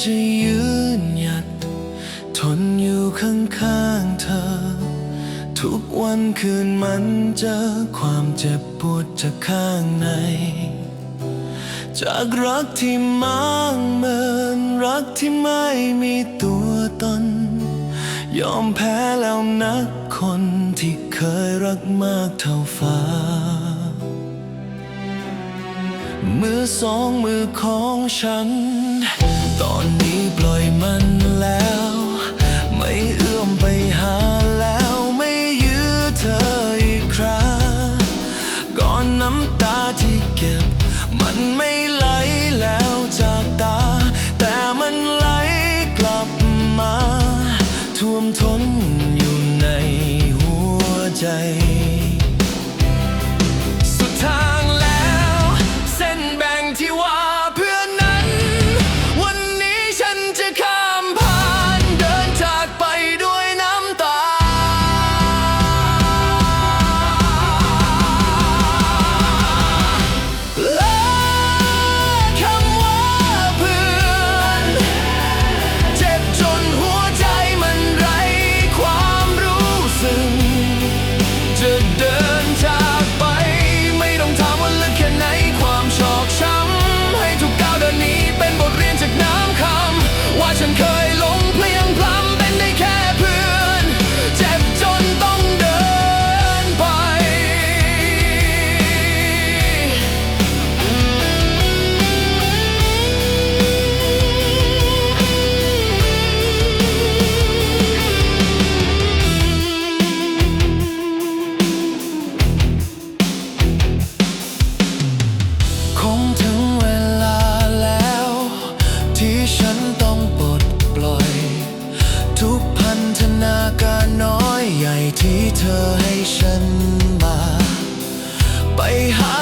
จะยืนหยัด ทนอยู่ข้างๆเธอ ทุกวันคืนมันเจอความเจ็บปวดจากข้างใน จากรักที่มั่งเมินรักที่ไม่มีตัวตน ยอมแพ้แล้วนักคนที่เคยรักมากเท่าฟ้ามือสองมือของฉัน ตอนนี้ปล่อยมันแล้ว เธอให้ฉันมา ไปหา